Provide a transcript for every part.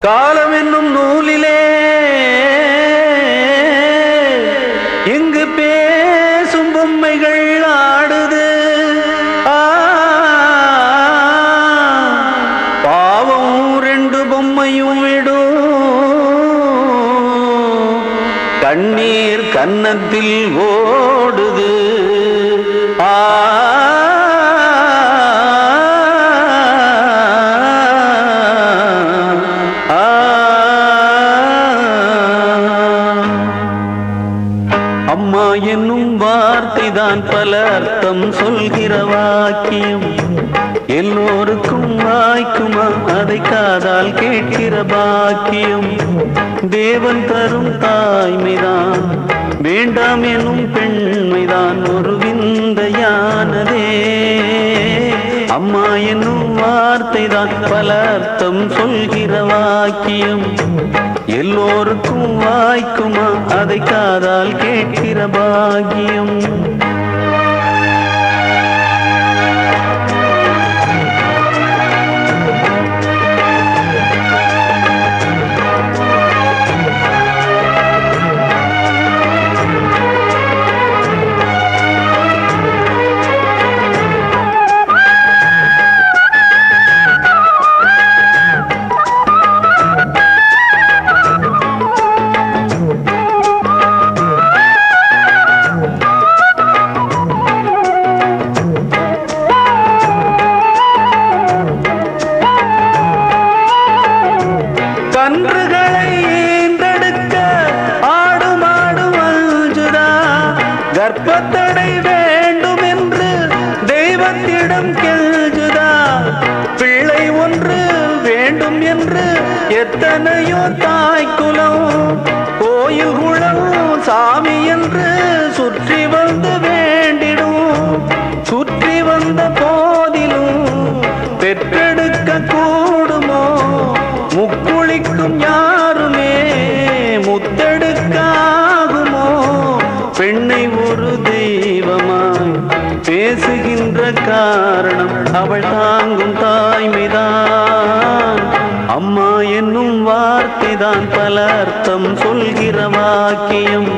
காலம் என்னும் நூலிலே இங்கு பேசும் பொம்மைகள் ஆடுது. பாவம் ரெண்டு பொம்மையும் விடும். கண்ணீர் கன்னத்தில் ஓடுது. வார்த்தைதான் பல அர்த்தம் சொல்கிற வாக்கியம். எல்லோருக்கும் வாய்க்குமா அதை காதால் கேட்கிற பாக்கியம். தேவன் தரும் தாய்மைதான். வேண்டாம் எனும் பெண்மைதான். ஒரு விந்தையானதே அம்மா என்னும் வார்த்தைதான் பல அர்த்தம் சொல்கிற வாக்கியம். எல்லோருக்கும் வாய்க்குமா? அதை காதால் கேட்கிற பாக்கியம். கற்பத்தடை வேண்டும் என்று தெய்வத்திடம் கெஞ்சுதா பிள்ளை ஒன்று வேண்டும் என்று எத்தனையோ தாய்க்குலம் கோயில் குளம் சாமி என்று சுற்றி வந்து வேண்டும் காரணம். அவள் தாங்கும் தாய்மைதான். அம்மா என்னும் வார்த்தைதான் பல அர்த்தம் சொல்கிற வாக்கியம்.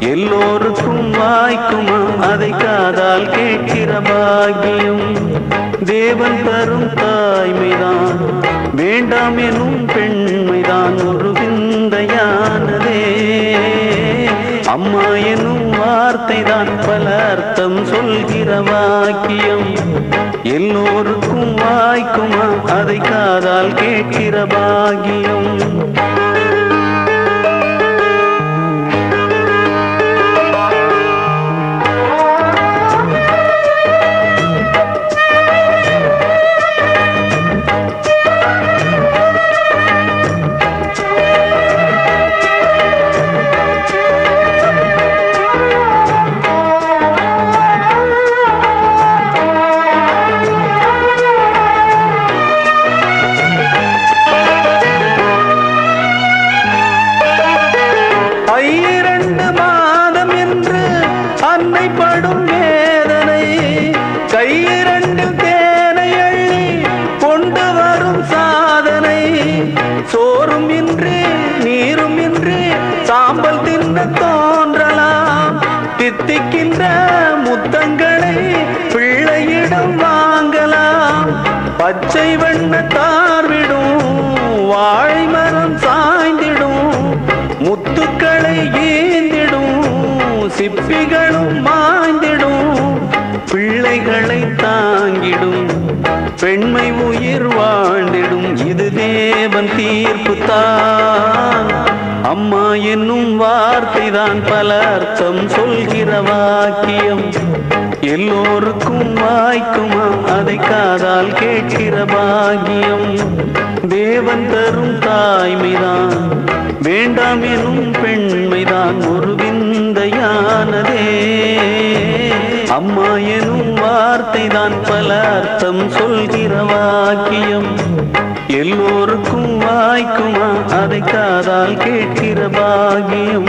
எல்லோருக்கும் வாய்க்குமா? அதை காதால் கேட்கிற பாக்கியம். தேவன் தரும் தாய்மைதான். வேண்டாம் எனும் பெண்மைதான். ஒரு விந்தையானதே அம்மா எனும் வார்த்தைதான் பல அர்த்தம் சொல்கிற வாக்கியம். எல்லோருக்கும் வாய்க்குமா? அதை காதால் கேட்கிற பாகியம். சாம்பல் தோன்றலாம். தித்திக்கின்ற முத்தங்களை பிள்ளையிடம் வாங்கலாம். பச்சை வண்ண தார்விடும் வாழை மரம் சாய்ந்திடும் முத்துக்களை ஏந்திடும் சிப்பிகளும் மாய்ந்திடும் பிள்ளைகளை தாங்கிடும் பெண்மை உயிர் வாழ்ந்திடும் இது தேவன் தீர்ப்பு தான் அம்மா என்னும் வார்த்தைதான் பல அர்த்தம் சொல்கிற வாக்கியம். எல்லோருக்கும் வாய்க்குமா? அதை காதால் கேட்கிற பாகியம் தேவன் தரும் தாய்மைதான். வேண்டாம் எனும் பெண்மைதான். ஒரு விந்தையானதே. அம்மா எனும் வார்த்தைதான் பல அர்த்தம் சொல்கிற வாக்கியம். எல்லோருக்கும் வாய்க்குமா? அதை காதால் கேட்கிற பாக்கியம்.